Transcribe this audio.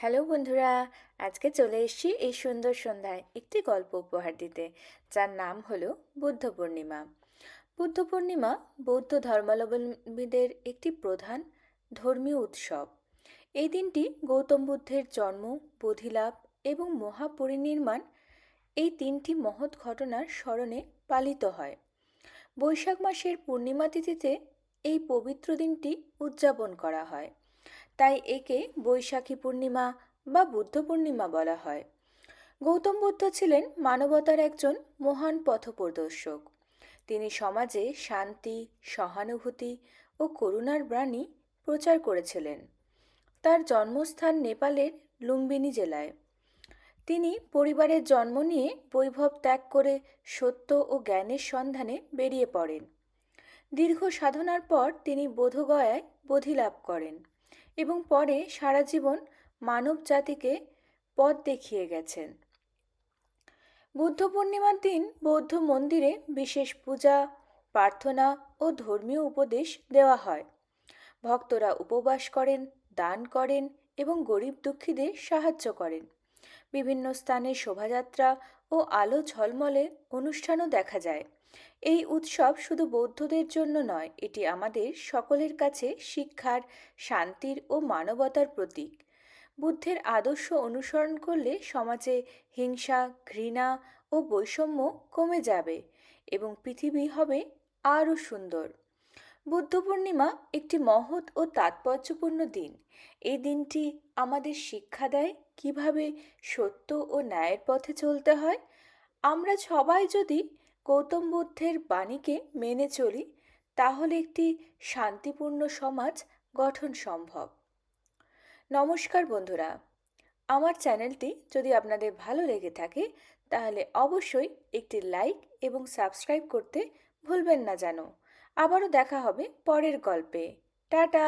Hello বন্ধুরা, আজকে চলে এসেছি এই সুন্দর সন্ধ্যায় একটি গল্প উপহার দিতে, যার নাম হলো বুদ্ধ পূর্ণিমা। বুদ্ধ পূর্ণিমা বৌদ্ধ ধর্মাবলম্বীদের একটি প্রধান ধর্মীয় উৎসব। এই দিনটি গৌতম বুদ্ধের জন্ম, বোধিলাভ এবং মহাপরিনির্মাণ, এই তিনটি মহৎ ঘটনার স্মরণে পালিত হয়। বৈশাখ মাসের পূর্ণিমা তিথিতে এই পবিত্র দিনটি উদযাপন করা হয়। তাই একে বৈশাখী পূর্ণিমা বা বুদ্ধ পূর্ণিমা বলা হয়। গৌতম বুদ্ধ ছিলেন মানবতার একজন মহান পথপ্রদর্শক। তিনি সমাজে শান্তি, সহানুভূতি ও করুণার বাণী প্রচার করেছিলেন। তার জন্মস্থান নেপালের লুম্বিনী জেলায়। তিনি পরিবারের জন্ম নিয়ে বৈভব ত্যাগ করে সত্য ও জ্ঞানের সন্ধানে বেরিয়ে পড়েন। দীর্ঘ সাধনার পর তিনি বোধগয়ায় বোধি লাভ করেন। এবং পরে সারা জীবন মানব জাতিকে পথ দেখিয়ে গেছেন। বুদ্ধ পূর্ণিমার দিন বৌদ্ধ মন্দিরে বিশেষ পূজা, প্রার্থনা ও ধর্মীয় উপদেশ দেওয়া হয়। ভক্তরা উপবাস করেন, দান করেন এবং গরিব দুঃখীদের সাহায্য করেন। বিভিন্ন স্থানে শোভাযাত্রা ও আলো ঝলমলে অনুষ্ঠানও দেখা যায়। এই উৎসব শুধু বৌদ্ধদের জন্য নয়, এটি আমাদের সকলের কাছে শিক্ষার, শান্তির ও মানবতার প্রতীক। বুদ্ধের আদর্শ অনুসরণ করলে সমাজে হিংসা, ঘৃণা ও বৈষম্য কমে যাবে এবং পৃথিবী হবে আরও সুন্দর। বুদ্ধ পূর্ণিমা একটি মহৎ ও তাৎপর্যপূর্ণ দিন। এই দিনটি আমাদের শিক্ষা দেয় কীভাবে সত্য ও ন্যায়ের পথে চলতে হয়। আমরা সবাই যদি গৌতম বুদ্ধের বাণীকে মেনে চলি, তাহলে একটি শান্তিপূর্ণ সমাজ গঠন সম্ভব। নমস্কার বন্ধুরা, আমার চ্যানেলটি যদি আপনাদের ভালো লেগে থাকে, তাহলে অবশ্যই একটি লাইক এবং সাবস্ক্রাইব করতে ভুলবেন না যেন। আবারও দেখা হবে পরের গল্পে। টাটা!